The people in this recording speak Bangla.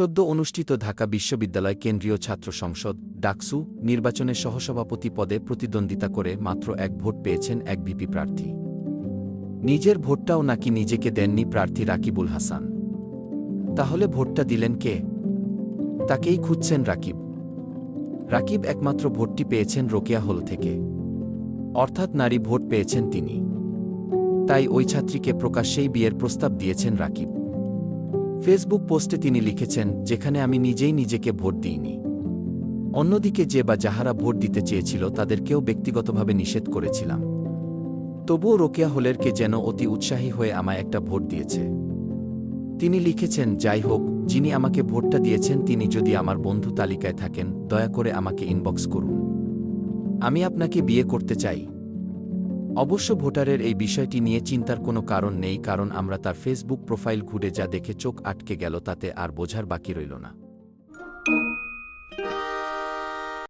সদ্য অনুষ্ঠিত ঢাকা বিশ্ববিদ্যালয় কেন্দ্রীয় ছাত্র সংসদ, ডাকসু, নির্বাচনে সহসভাপতি পদে প্রতিদ্বন্দ্বিতা করে মাত্র এক ভোট পেয়েছেন এক বিপি প্রার্থী। নিজের ভোটটাও নাকি নিজেকে দেননি প্রার্থী রাকিবুল হাসান। তাহলে ভোটটা দিলেন কে? তাকেই খুঁজছেন রাকিব। রাকিব একমাত্র ভোটটি পেয়েছেন রোকেয়া হল থেকে। অর্থাৎ নারী ভোট পেয়েছেন তিনি। তাই ওই ছাত্রীকে প্রকাশ্যেই বিয়ের প্রস্তাব দিয়েছেন রাকিব। ফেসবুক পোস্টে তিনি লিখেছেন, যেখানে আমি নিজেই নিজেকে ভোট দিইনি। অন্যদিকে যে বা যাহারা ভোট দিতে চেয়েছিল, তাদেরকেও ব্যক্তিগতভাবে নিষেধ করেছিলাম। তবুও রোকেয়া হলেরকে যেন অতি উৎসাহী হয়ে আমায় একটা ভোট দিয়েছে। তিনি লিখেছেন, যাই হোক, যিনি আমাকে ভোটটা দিয়েছেন, তিনি যদি আমার বন্ধু তালিকায় থাকেন, দয়া করে আমাকে ইনবক্স করুন। আমি আপনাকে বিয়ে করতে চাই। অবশ্য ভোটারের এই বিষয়টি নিয়ে চিন্তার কোনো কারণ নেই, কারণ আমরা তার ফেসবুক প্রোফাইল ঘুরে যা দেখে চোখ আটকে গেল, তাতে আর বোঝার বাকি রইল না।